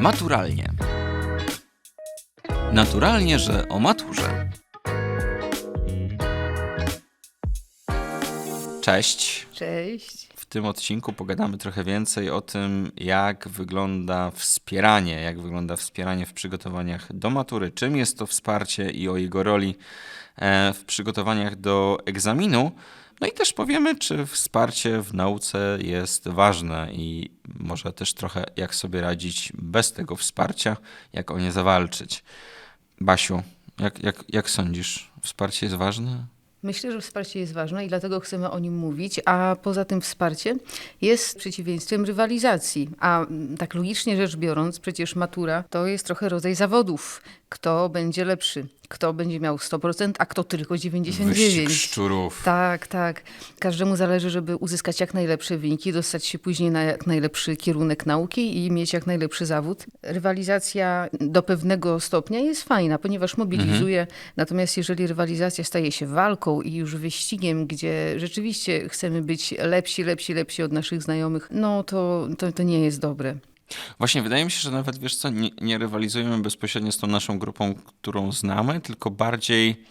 Maturalnie. Naturalnie, że o maturze. Cześć. Cześć. W tym odcinku pogadamy trochę więcej o tym, jak wygląda wspieranie, jak wygląda wspieranie w przygotowaniach do matury, czym jest to wsparcie i o jego roli e, w przygotowaniach do egzaminu. No i też powiemy, czy wsparcie w nauce jest ważne i może też trochę jak sobie radzić bez tego wsparcia, jak o nie zawalczyć. Basiu, jak, jak, jak sądzisz, wsparcie jest ważne? Myślę, że wsparcie jest ważne i dlatego chcemy o nim mówić, a poza tym wsparcie jest przeciwieństwem rywalizacji. A mm, tak logicznie rzecz biorąc, przecież matura to jest trochę rodzaj zawodów. Kto będzie lepszy? Kto będzie miał 100%, a kto tylko 99%. Wyścig szczurów. Tak, tak. Każdemu zależy, żeby uzyskać jak najlepsze wyniki, dostać się później na jak najlepszy kierunek nauki i mieć jak najlepszy zawód. Rywalizacja do pewnego stopnia jest fajna, ponieważ mobilizuje. Natomiast jeżeli rywalizacja staje się walką i już wyścigiem, gdzie rzeczywiście chcemy być lepsi, lepsi, lepsi od naszych znajomych, no to, to, to nie jest dobre. Właśnie wydaje mi się, że nawet wiesz co, nie, nie rywalizujemy bezpośrednio z tą naszą grupą, którą znamy, tylko bardziej,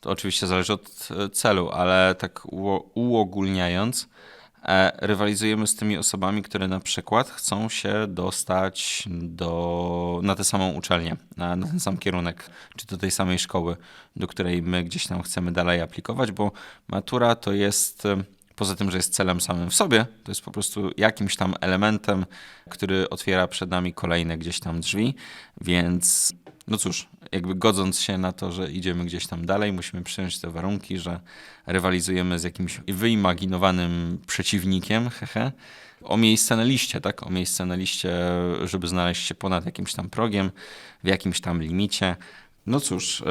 to oczywiście zależy od e, celu, ale tak uo- uogólniając, rywalizujemy z tymi osobami, które na przykład chcą się dostać do, na tę samą uczelnię, na, na ten sam kierunek, czy do tej samej szkoły, do której my gdzieś tam chcemy dalej aplikować, bo matura to jest e, poza tym, że jest celem samym w sobie, to jest po prostu jakimś tam elementem, który otwiera przed nami kolejne gdzieś tam drzwi, więc no cóż, jakby godząc się na to, że idziemy gdzieś tam dalej, musimy przyjąć te warunki, że rywalizujemy z jakimś wyimaginowanym przeciwnikiem, hehe, o miejsce na liście, tak? O miejsce na liście, żeby znaleźć się ponad jakimś tam progiem, w jakimś tam limicie. No cóż, y,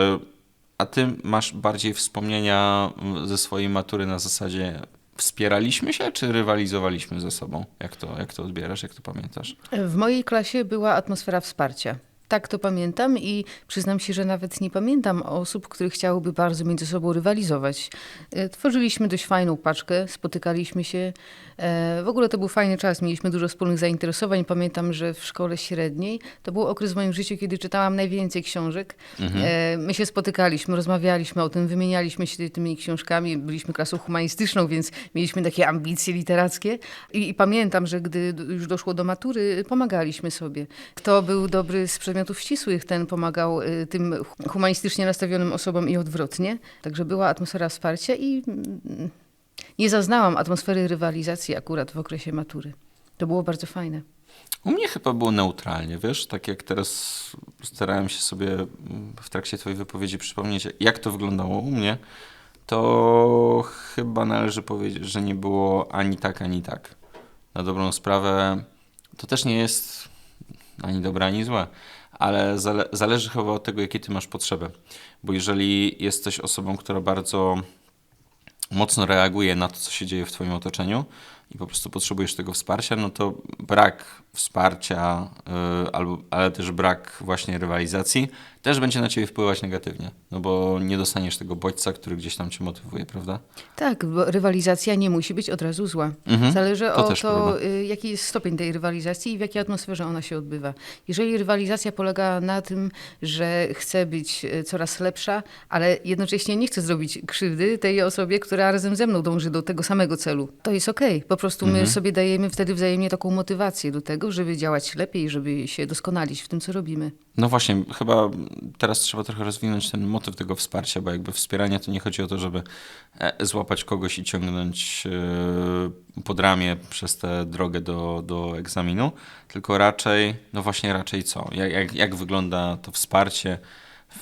a ty masz bardziej wspomnienia mm, ze swojej matury na zasadzie wspieraliśmy się, czy rywalizowaliśmy ze sobą? Jak to, jak to odbierasz, jak to pamiętasz? W mojej klasie była atmosfera wsparcia. Tak to pamiętam i przyznam się, że nawet nie pamiętam osób, które chciałyby bardzo między sobą rywalizować. E, Tworzyliśmy dość fajną paczkę, spotykaliśmy się. E, W ogóle to był fajny czas, mieliśmy dużo wspólnych zainteresowań. Pamiętam, że w szkole średniej to był okres w moim życiu, kiedy czytałam najwięcej książek. E, My się spotykaliśmy, rozmawialiśmy o tym, wymienialiśmy się tymi książkami. Byliśmy klasą humanistyczną, więc mieliśmy takie ambicje literackie. I, i pamiętam, że gdy już doszło do matury, pomagaliśmy sobie. Kto był dobry z przedmiotów ścisłych, ten pomagał y, tym hu- humanistycznie nastawionym osobom i odwrotnie. Także była atmosfera wsparcia i mm, nie zaznałam atmosfery rywalizacji akurat w okresie matury. To było bardzo fajne. U mnie chyba było neutralnie, wiesz, tak jak teraz starałem się sobie mm, w trakcie twojej wypowiedzi przypomnieć, jak to wyglądało u mnie, to chyba należy powiedzieć, że nie było ani tak, ani tak. Na dobrą sprawę to też nie jest ani dobre, ani złe, ale zale zależy chyba od tego, jakie ty masz potrzeby. Bo jeżeli jesteś osobą, która bardzo mocno reaguje na to, co się dzieje w Twoim otoczeniu i po prostu potrzebujesz tego wsparcia, no to brak wsparcia, yy, albo, ale też brak właśnie rywalizacji też będzie na Ciebie wpływać negatywnie, no bo nie dostaniesz tego bodźca, który gdzieś tam Cię motywuje, prawda? Tak, bo rywalizacja nie musi być od razu zła. Mhm, Zależy to o też to, y, jaki jest stopień tej rywalizacji i w jakiej atmosferze ona się odbywa. Jeżeli rywalizacja polega na tym, że chcę być y, coraz lepsza, ale jednocześnie nie chcę zrobić krzywdy tej osobie, która razem ze mną dąży do tego samego celu, to jest okej. Po prostu my Mhm. sobie dajemy wtedy wzajemnie taką motywację do tego, żeby działać lepiej, żeby się doskonalić w tym, co robimy. No właśnie, chyba teraz trzeba trochę rozwinąć ten motyw tego wsparcia, bo jakby wspieranie to nie chodzi o to, żeby e, złapać kogoś i ciągnąć e, pod ramię przez tę drogę do, do egzaminu, tylko raczej, no właśnie raczej co? Jak, jak, jak wygląda to wsparcie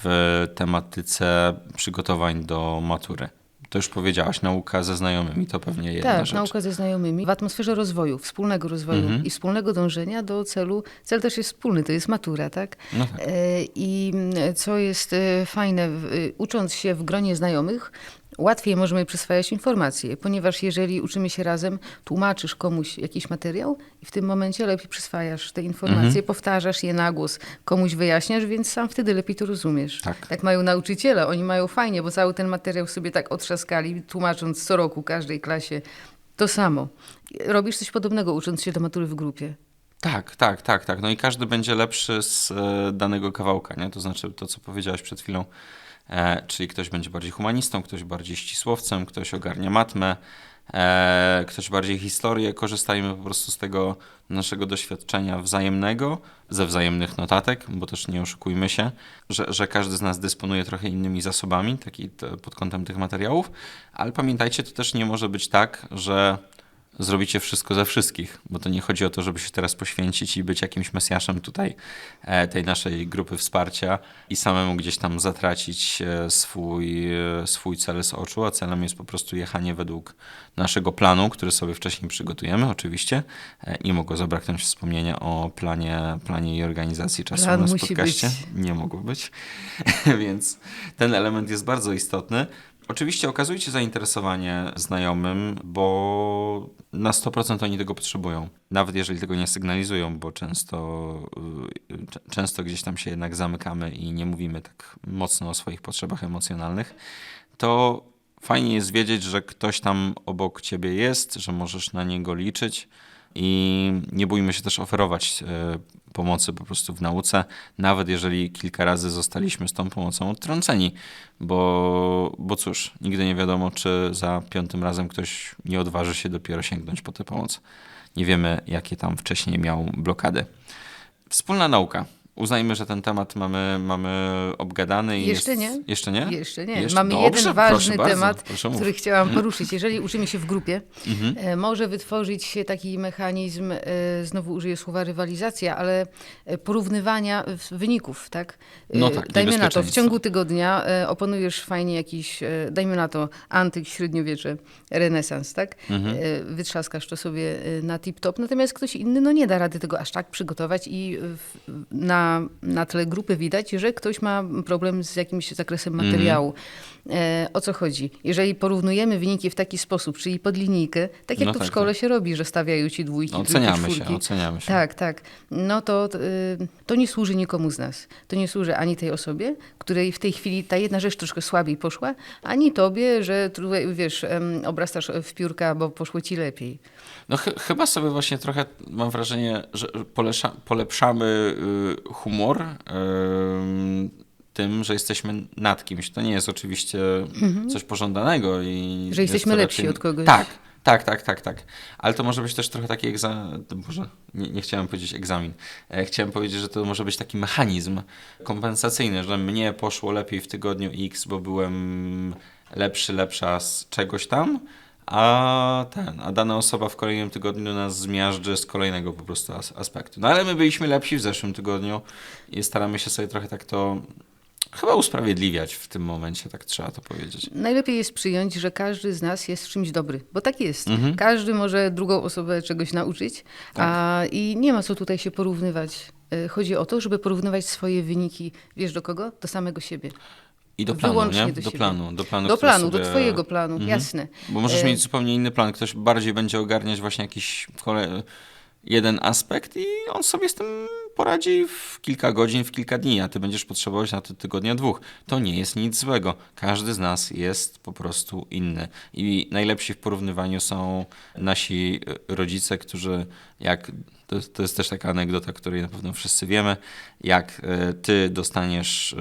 w tematyce przygotowań do matury? To już powiedziałaś, nauka ze znajomymi to pewnie jedna tak, rzecz. nauka ze znajomymi w atmosferze rozwoju, wspólnego rozwoju Mhm. i wspólnego dążenia do celu. Cel też jest wspólny, to jest matura, tak? No tak. E, I co jest e, fajne, y, ucząc się w gronie znajomych, łatwiej możemy przyswajać informacje, ponieważ jeżeli uczymy się razem, tłumaczysz komuś jakiś materiał i w tym momencie lepiej przyswajasz te informacje, Mhm. powtarzasz je na głos, komuś wyjaśniasz, więc sam wtedy lepiej to rozumiesz. Tak. tak mają nauczyciele, oni mają fajnie, bo cały ten materiał sobie tak otrzaskali, tłumacząc co roku każdej klasie to samo. Robisz coś podobnego, ucząc się do matury w grupie. Tak, tak, tak, tak. No i każdy będzie lepszy z e, danego kawałka, nie? To znaczy to, co powiedziałeś przed chwilą, e, czyli ktoś będzie bardziej humanistą, ktoś bardziej ścisłowcem, ktoś ogarnia matmę, e, ktoś bardziej historię. Korzystajmy po prostu z tego naszego doświadczenia wzajemnego, ze wzajemnych notatek, bo też nie oszukujmy się, że, że każdy z nas dysponuje trochę innymi zasobami taki, pod kątem tych materiałów, ale pamiętajcie, to też nie może być tak, że zrobicie wszystko za wszystkich, bo to nie chodzi o to, żeby się teraz poświęcić i być jakimś mesjaszem tutaj e, tej naszej grupy wsparcia i samemu gdzieś tam zatracić e, swój, e, swój cel z oczu, a celem jest po prostu jechanie według naszego planu, który sobie wcześniej przygotujemy oczywiście. Nie mogło zabraknąć wspomnienia o planie, planie i organizacji czasu Plan na być. Nie mogło być, więc ten element jest bardzo istotny. Oczywiście okazujcie zainteresowanie znajomym, bo na 100% oni tego potrzebują. Nawet jeżeli tego nie sygnalizują, bo często, y, często gdzieś tam się jednak zamykamy i nie mówimy tak mocno o swoich potrzebach emocjonalnych, to fajnie jest wiedzieć, że ktoś tam obok ciebie jest, że możesz na niego liczyć. I nie bójmy się też oferować e, pomocy po prostu w nauce, nawet jeżeli kilka razy zostaliśmy z tą pomocą odtrąceni, bo, bo cóż, nigdy nie wiadomo, czy za piątym razem ktoś nie odważy się dopiero sięgnąć po tę pomoc. Nie wiemy, jakie tam wcześniej miał blokady. Wspólna nauka. Uznajmy, że ten temat mamy, mamy obgadany. I Jeszcze jest... nie. Jeszcze nie? Jeszcze nie. Jeszcze- Mamy Dobrze, jeden ważny bardzo, temat, który chciałam poruszyć. Jeżeli uczymy się w grupie, Mhm. e, może wytworzyć się taki mechanizm, e, znowu użyję słowa rywalizacja, ale e, porównywania wyników, tak? No tak, Dajmy na to, w ciągu tygodnia opanujesz fajnie jakiś, dajmy na to, antyk, średniowiecze, renesans, tak? Mhm. Wytrzaskasz to sobie na tip-top, natomiast ktoś inny no nie da rady tego aż tak przygotować i w, na, na tle grupy widać, że ktoś ma problem z jakimś zakresem Mhm. materiału. E, o co chodzi? Jeżeli porównujemy wyniki w taki sposób, czyli pod linijkę, tak jak No to w tak, szkole się robi, że stawiają ci dwójki, trójki, Oceniamy się, czwórki. oceniamy się. Tak, tak. No to, y, to nie służy nikomu z nas. To nie służy ani tej osobie, której w tej chwili ta jedna rzecz troszkę słabiej poszła, ani tobie, że wiesz, obrastasz w piórka, bo poszło ci lepiej. No ch- chyba sobie właśnie trochę mam wrażenie, że polepszamy y, humor ym, tym, że jesteśmy nad kimś. To nie jest oczywiście coś pożądanego. I Mhm. Że jest jesteśmy lepsi raczej- od kogoś. Tak, tak, tak, tak, tak. Ale to może być też trochę taki egzamin. Boże, nie, nie chciałem powiedzieć egzamin. E, Chciałem powiedzieć, że to może być taki mechanizm kompensacyjny, że mnie poszło lepiej w tygodniu X, bo byłem lepszy, lepsza z czegoś tam, a ten, a dana osoba w kolejnym tygodniu nas zmiażdży z kolejnego po prostu as- aspektu. No ale my byliśmy lepsi w zeszłym tygodniu i staramy się sobie trochę tak to chyba usprawiedliwiać w tym momencie, tak trzeba to powiedzieć. Najlepiej jest przyjąć, że każdy z nas jest czymś dobry, bo tak jest. Mhm. Każdy może drugą osobę czegoś nauczyć, a, i nie ma co tutaj się porównywać. E, Chodzi o to, żeby porównywać swoje wyniki, wiesz do kogo? Do samego siebie. I do planu, Wyłącznie nie? do Do, planu, do planu. do planu, sobie... do twojego planu, Mhm. jasne. Bo możesz E, mieć zupełnie inny plan. Ktoś bardziej będzie ogarniać właśnie jakiś kole... jeden aspekt i on sobie z tym poradzi w kilka godzin, w kilka dni, a ty będziesz potrzebować na to tygodnia dwóch. To nie jest nic złego. Każdy z nas jest po prostu inny. I najlepsi w porównywaniu są nasi rodzice, którzy jak to, jest- to jest też taka anegdota, której na pewno wszyscy wiemy. Jak e, ty dostaniesz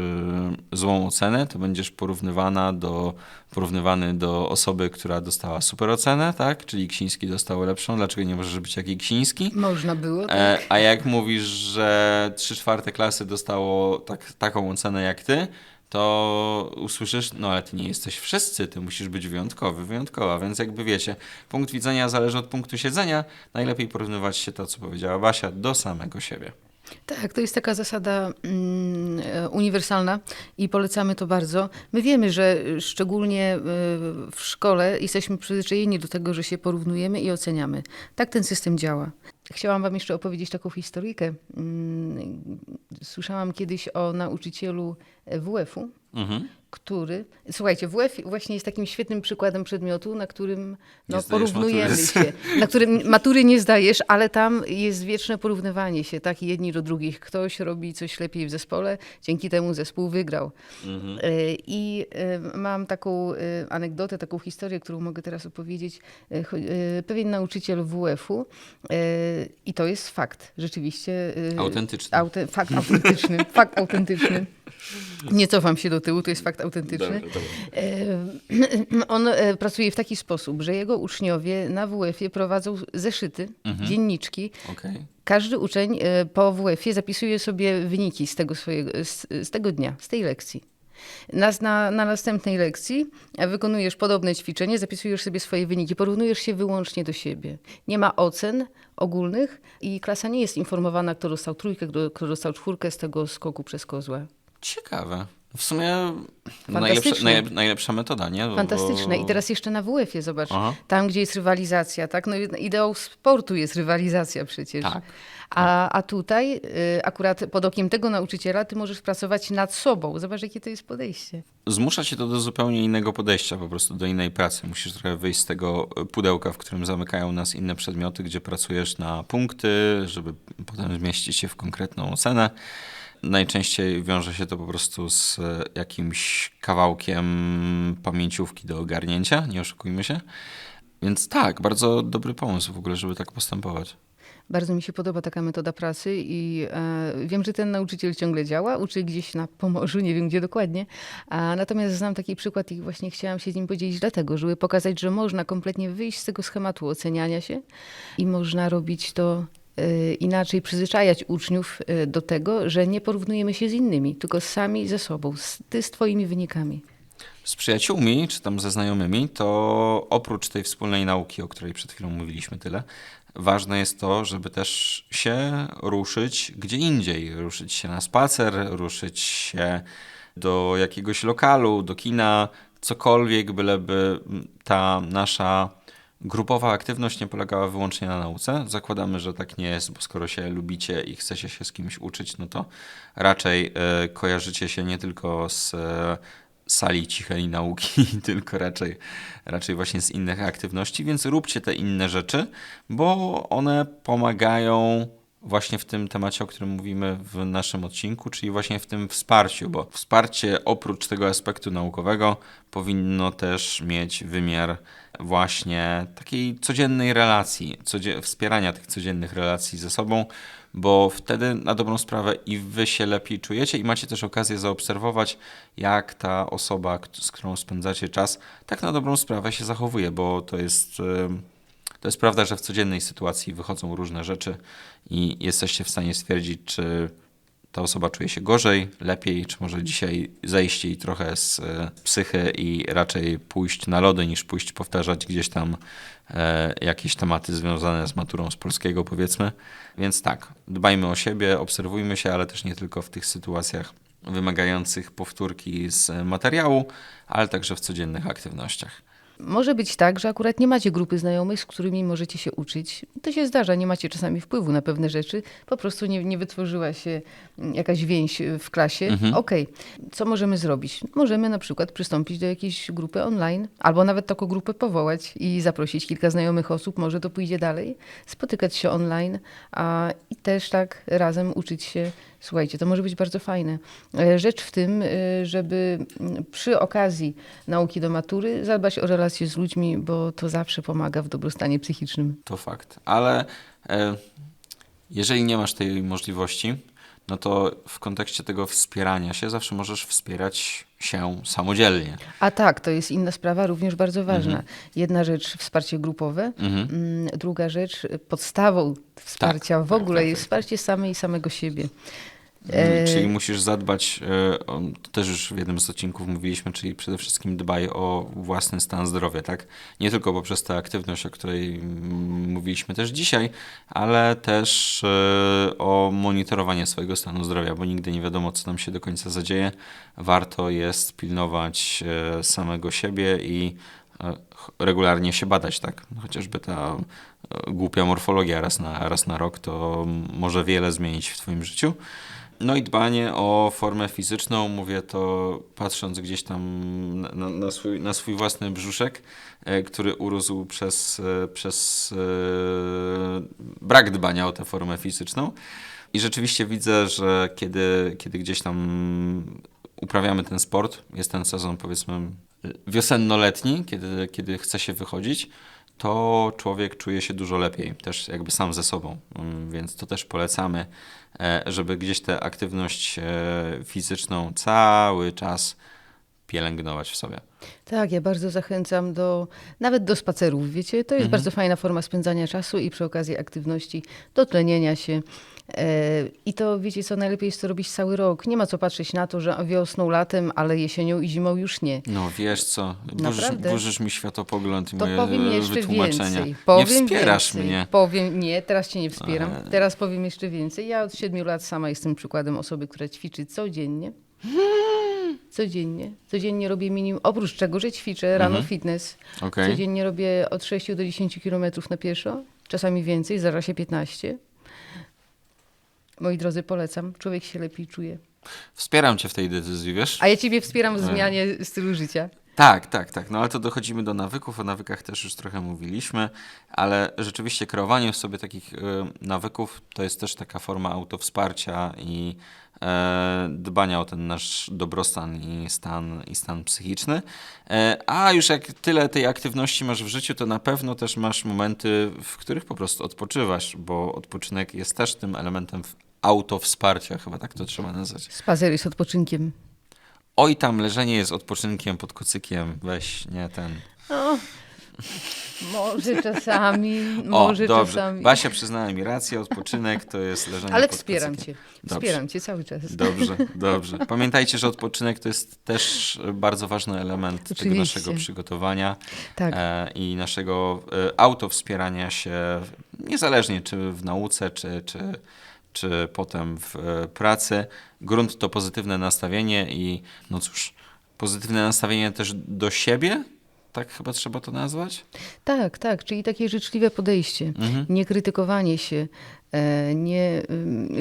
e, złą ocenę, to będziesz porównywana do, porównywany do osoby, która dostała super ocenę, tak? Czyli Ksiński dostał lepszą. Dlaczego nie możesz być jak i Ksiński? Można było. tak? E, a jak mówisz, że 3 czwarte klasy dostało tak, taką ocenę jak ty, to usłyszysz, no ale ty nie jesteś wszyscy, ty musisz być wyjątkowy, wyjątkowa, więc jakby wiecie, punkt widzenia zależy od punktu siedzenia, najlepiej porównywać się to, co powiedziała Basia, do samego siebie. Tak, to jest taka zasada mm, e, uniwersalna i polecamy to bardzo. My wiemy, że szczególnie y, w szkole jesteśmy przyzwyczajeni do tego, że się porównujemy i oceniamy. Tak ten system działa. Chciałam Wam jeszcze opowiedzieć taką historyjkę. Mm, Słyszałam kiedyś o nauczycielu WF-u, Mhm. który. Słuchajcie, WF właśnie jest takim świetnym przykładem przedmiotu, na którym no, porównujemy matury. się. Na którym matury nie zdajesz, ale tam jest wieczne porównywanie się, tak? Jedni do drugich. Ktoś robi coś lepiej w zespole, dzięki temu zespół wygrał. Mhm. E, I e, mam taką e, anegdotę, taką historię, którą mogę teraz opowiedzieć. Pewien nauczyciel WF-u i to jest fakt, rzeczywiście. Autentyczny. Aute, fakt autentyczny, fakt autentyczny. Nie cofam się do tyłu, to jest fakt autentyczny. On e, pracuje w taki sposób, że jego uczniowie na WF-ie prowadzą zeszyty, Mhm. dzienniczki. Okej. Każdy uczeń e, po WF-ie zapisuje sobie wyniki z tego, swojego, z, z tego dnia, z tej lekcji. Na, na, na następnej lekcji e, wykonujesz podobne ćwiczenie, zapisujesz sobie swoje wyniki, porównujesz się wyłącznie do siebie. Nie ma ocen ogólnych i klasa nie jest informowana, kto dostał trójkę, kto dostał czwórkę z tego skoku przez kozła. Ciekawe. W sumie najlepsza, najlepsza metoda, nie? Bo- Fantastyczne. I teraz jeszcze na WF-ie, zobacz, Aha. tam gdzie jest rywalizacja, tak? No, ideą sportu jest rywalizacja przecież. Tak. A, a tutaj y, akurat pod okiem tego nauczyciela ty możesz pracować nad sobą. Zobacz, jakie to jest podejście. Zmusza cię to do zupełnie innego podejścia, po prostu do innej pracy. Musisz trochę wyjść z tego pudełka, w którym zamykają nas inne przedmioty, gdzie pracujesz na punkty, żeby potem zmieścić się w konkretną ocenę. Najczęściej wiąże się to po prostu z jakimś kawałkiem pamięciówki do ogarnięcia, nie oszukujmy się. Więc tak, bardzo dobry pomysł w ogóle, żeby tak postępować. Bardzo mi się podoba taka metoda pracy i e, wiem, że ten nauczyciel ciągle działa, uczy gdzieś na Pomorzu, nie wiem gdzie dokładnie. A, natomiast znam taki przykład i właśnie chciałam się z nim podzielić dlatego, żeby pokazać, że można kompletnie wyjść z tego schematu oceniania się i można robić to e, inaczej, przyzwyczajać uczniów e, do tego, że nie porównujemy się z innymi, tylko sami ze sobą, z, ty z twoimi wynikami. Z przyjaciółmi, czy tam ze znajomymi, to oprócz tej wspólnej nauki, o której przed chwilą mówiliśmy tyle, ważne jest to, żeby też się ruszyć gdzie indziej. Ruszyć się na spacer, ruszyć się do jakiegoś lokalu, do kina, cokolwiek, byleby ta nasza grupowa aktywność nie polegała wyłącznie na nauce. Zakładamy, że tak nie jest, bo skoro się lubicie i chcecie się z kimś uczyć, no to raczej e, kojarzycie się nie tylko z e, sali cichej nauki, tylko raczej, raczej właśnie z innych aktywności, więc róbcie te inne rzeczy, bo one pomagają właśnie w tym temacie, o którym mówimy w naszym odcinku, czyli właśnie w tym wsparciu, bo wsparcie oprócz tego aspektu naukowego powinno też mieć wymiar właśnie takiej codziennej relacji, codzie- wspierania tych codziennych relacji ze sobą, bo wtedy na dobrą sprawę i wy się lepiej czujecie i macie też okazję zaobserwować, jak ta osoba, z którą spędzacie czas, tak na dobrą sprawę się zachowuje, bo to jest, em, to jest prawda, że w codziennej sytuacji wychodzą różne rzeczy i jesteście w stanie stwierdzić, czy ta osoba czuje się gorzej, lepiej, czy może dzisiaj zejść jej trochę z e, psychy i raczej pójść na lody, niż pójść powtarzać gdzieś tam e, jakieś tematy związane z maturą z polskiego, powiedzmy. Więc tak, dbajmy o siebie, obserwujmy się, ale też nie tylko w tych sytuacjach wymagających powtórki z materiału, ale także w codziennych aktywnościach. Może być tak, że akurat nie macie grupy znajomych, z którymi możecie się uczyć. To się zdarza, nie macie czasami wpływu na pewne rzeczy. Po prostu nie, nie wytworzyła się mm, jakaś więź y, w klasie. Mhm. Okej, co możemy zrobić? Możemy na przykład przystąpić do jakiejś grupy online, albo nawet taką grupę powołać i zaprosić kilka znajomych osób, może to pójdzie dalej, spotykać się online a, i też tak razem uczyć się. Słuchajcie, to może być bardzo fajne. E, Rzecz w tym, y, żeby przy okazji nauki do matury zadbać o relacje z ludźmi, bo to zawsze pomaga w dobrostanie psychicznym. To fakt. Ale e, jeżeli nie masz tej możliwości, no to w kontekście tego wspierania się zawsze możesz wspierać się samodzielnie. A tak, to jest inna sprawa, również bardzo ważna. Jedna rzecz wsparcie grupowe, Mhm. mm, druga rzecz podstawą wsparcia w tak, ogóle tak, jest tak. wsparcie samej i samego siebie. Mm, E, Czyli musisz zadbać, e, to też już w jednym z odcinków mówiliśmy, czyli przede wszystkim dbaj o własny stan zdrowia, tak? Nie tylko poprzez tę aktywność, o której mm, mówiliśmy też dzisiaj, ale też e, o monitorowanie swojego stanu zdrowia, bo nigdy nie wiadomo, co nam się do końca zadzieje. Warto jest pilnować samego siebie i regularnie się badać, tak? Chociażby ta głupia morfologia raz na, raz na rok to może wiele zmienić w Twoim życiu. No i dbanie o formę fizyczną, mówię to patrząc gdzieś tam na, na, swój, na swój własny brzuszek, e, który urósł przez, e, przez e, brak dbania o tę formę fizyczną. I rzeczywiście widzę, że kiedy, kiedy gdzieś tam uprawiamy ten sport, jest ten sezon powiedzmy wiosenno-letni, kiedy, kiedy chce się wychodzić, to człowiek czuje się dużo lepiej, też jakby sam ze sobą. Mm, Więc to też polecamy, e, żeby gdzieś tę aktywność e, fizyczną cały czas pielęgnować w sobie. Tak, ja bardzo zachęcam do, nawet do spacerów, wiecie, to jest Mhm. bardzo fajna forma spędzania czasu i przy okazji aktywności, dotlenienia się. I to, wiecie co, najlepiej jest to robić cały rok. Nie ma co patrzeć na to, że wiosną, latem, ale jesienią i zimą już nie. No wiesz co, burzysz, burzysz mi światopogląd i To moje powiem e, jeszcze wytłumaczenia. więcej. nie Powiem wspierasz więcej. mnie. Powiem, nie, teraz cię nie wspieram. Ale- Teraz powiem jeszcze więcej. Ja od siedmiu lat sama jestem przykładem osoby, która ćwiczy codziennie. Codziennie. Codziennie robię minimum, oprócz czego, że ćwiczę rano fitness. Mhm. Okej. Codziennie robię od 6 do 10 kilometrów na pieszo, czasami więcej, zdarza się 15. Moi drodzy, polecam. Człowiek się lepiej czuje. Wspieram cię w tej decyzji, wiesz? A ja ciebie wspieram w zmianie stylu życia. Tak, tak, tak. No ale to dochodzimy do nawyków. O nawykach też już trochę mówiliśmy, ale rzeczywiście kreowanie w sobie takich y, nawyków to jest też taka forma autowsparcia i e, dbania o ten nasz dobrostan i stan, i stan psychiczny. E, a już jak tyle tej aktywności masz w życiu, to na pewno też masz momenty, w których po prostu odpoczywasz, bo odpoczynek jest też tym elementem autowsparcia, chyba tak to trzeba nazwać. Spacer jest odpoczynkiem. Oj, tam leżenie jest odpoczynkiem pod kocykiem, weź, nie ten. O, może czasami, O, może dobrze. czasami. Basia przyznała mi rację, odpoczynek to jest leżenie Ale pod wspieram kocykiem. cię. Dobrze. Wspieram cię cały czas. Dobrze, dobrze. Pamiętajcie, że odpoczynek to jest też bardzo ważny element tego Oczywiście. naszego przygotowania Tak. e, i naszego e, autowspierania się, niezależnie czy w nauce, czy, czy, czy potem w e, pracy. Grunt to pozytywne nastawienie i no cóż, pozytywne nastawienie też do siebie, tak chyba trzeba to nazwać? Tak, tak, czyli takie życzliwe podejście, Mhm. nie krytykowanie się, e, nie,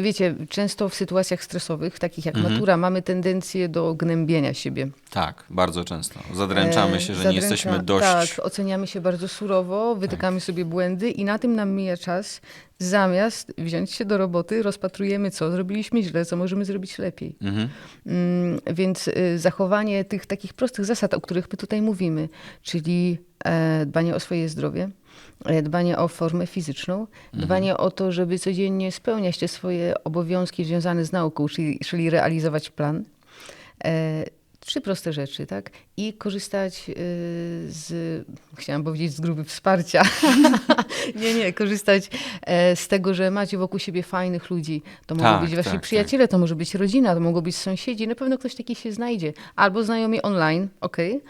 wiecie, często w sytuacjach stresowych, takich jak Mhm. matura, mamy tendencję do gnębienia siebie. Tak, bardzo często. Zadręczamy E, się, że nie zadręcza- jesteśmy dość. Tak, oceniamy się bardzo surowo, wytykamy sobie błędy i na tym nam mija czas, zamiast wziąć się do roboty, rozpatrujemy, co zrobiliśmy źle, co możemy zrobić lepiej. Mhm. Mm, Więc y, zachowanie tych takich prostych zasad, o których my tutaj mówimy, czyli e, dbanie o swoje zdrowie, dbanie o formę fizyczną, dbanie o to, żeby codziennie spełniać te swoje obowiązki związane z nauką, czyli, czyli realizować plan. E, Trzy proste rzeczy, tak? I korzystać y, z, chciałam powiedzieć, z grupy wsparcia. nie, nie, korzystać e, z tego, że macie wokół siebie fajnych ludzi. To mogą Tak, być wasi tak, przyjaciele, to może być rodzina, to mogą być sąsiedzi. Na pewno ktoś taki się znajdzie. Albo znajomi online, okej.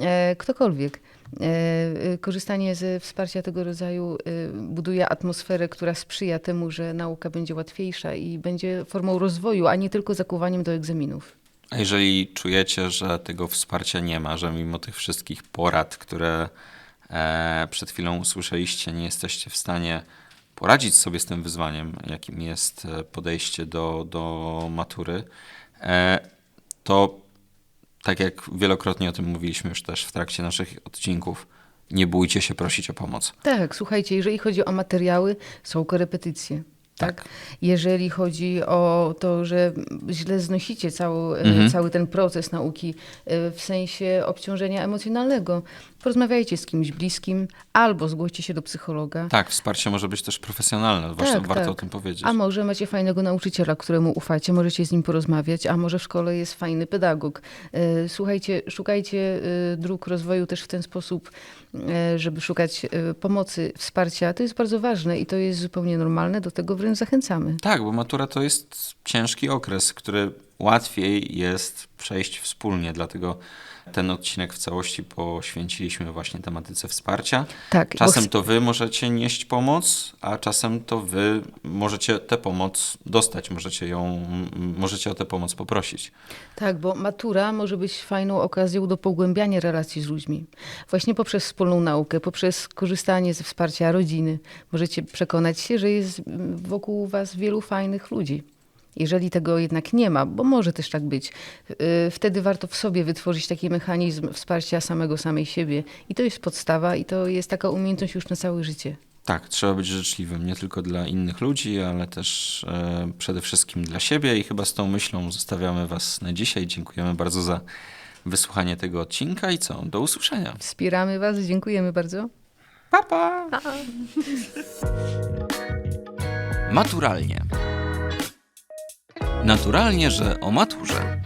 E, Ktokolwiek. E, e, Korzystanie ze wsparcia tego rodzaju e, buduje atmosferę, która sprzyja temu, że nauka będzie łatwiejsza i będzie formą rozwoju, a nie tylko zakuwaniem do egzaminów. A jeżeli czujecie, że tego wsparcia nie ma, że mimo tych wszystkich porad, które przed chwilą usłyszeliście, nie jesteście w stanie poradzić sobie z tym wyzwaniem, jakim jest podejście do, do matury, to tak jak wielokrotnie o tym mówiliśmy już też w trakcie naszych odcinków, nie bójcie się prosić o pomoc. Tak, słuchajcie, jeżeli chodzi o materiały, są korepetycje. Tak. Tak. Jeżeli chodzi o to, że źle znosicie cały, Mhm. cały ten proces nauki e, w sensie obciążenia emocjonalnego, porozmawiajcie z kimś bliskim albo zgłoście się do psychologa. Tak, wsparcie może być też profesjonalne, właśnie Tak, warto tak. o tym powiedzieć. A może macie fajnego nauczyciela, któremu ufacie, możecie z nim porozmawiać, a może w szkole jest fajny pedagog. E, Słuchajcie, szukajcie e, dróg rozwoju też w ten sposób, e, żeby szukać e, pomocy, wsparcia. To jest bardzo ważne i to jest zupełnie normalne, do tego wręcz zachęcamy. Tak, bo matura to jest ciężki okres, który łatwiej jest przejść wspólnie, dlatego ten odcinek w całości poświęciliśmy właśnie tematyce wsparcia. Tak, bo Czasem ch- to wy możecie nieść pomoc, a czasem to wy możecie tę pomoc dostać, możecie ją, możecie o tę pomoc poprosić. Tak, bo matura może być fajną okazją do pogłębiania relacji z ludźmi. Właśnie poprzez wspólną naukę, poprzez korzystanie ze wsparcia rodziny. Możecie przekonać się, że jest wokół was wielu fajnych ludzi. Jeżeli tego jednak nie ma, bo może też tak być, yy, wtedy warto w sobie wytworzyć taki mechanizm wsparcia samego samej siebie. I to jest podstawa i to jest taka umiejętność już na całe życie. Tak, trzeba być życzliwym nie tylko dla innych ludzi, ale też e, przede wszystkim dla siebie i chyba z tą myślą zostawiamy was na dzisiaj. Dziękujemy bardzo za wysłuchanie tego odcinka i co? Do usłyszenia. Wspieramy was, dziękujemy bardzo. Papa! Maturalnie. Naturalnie, że o maturze.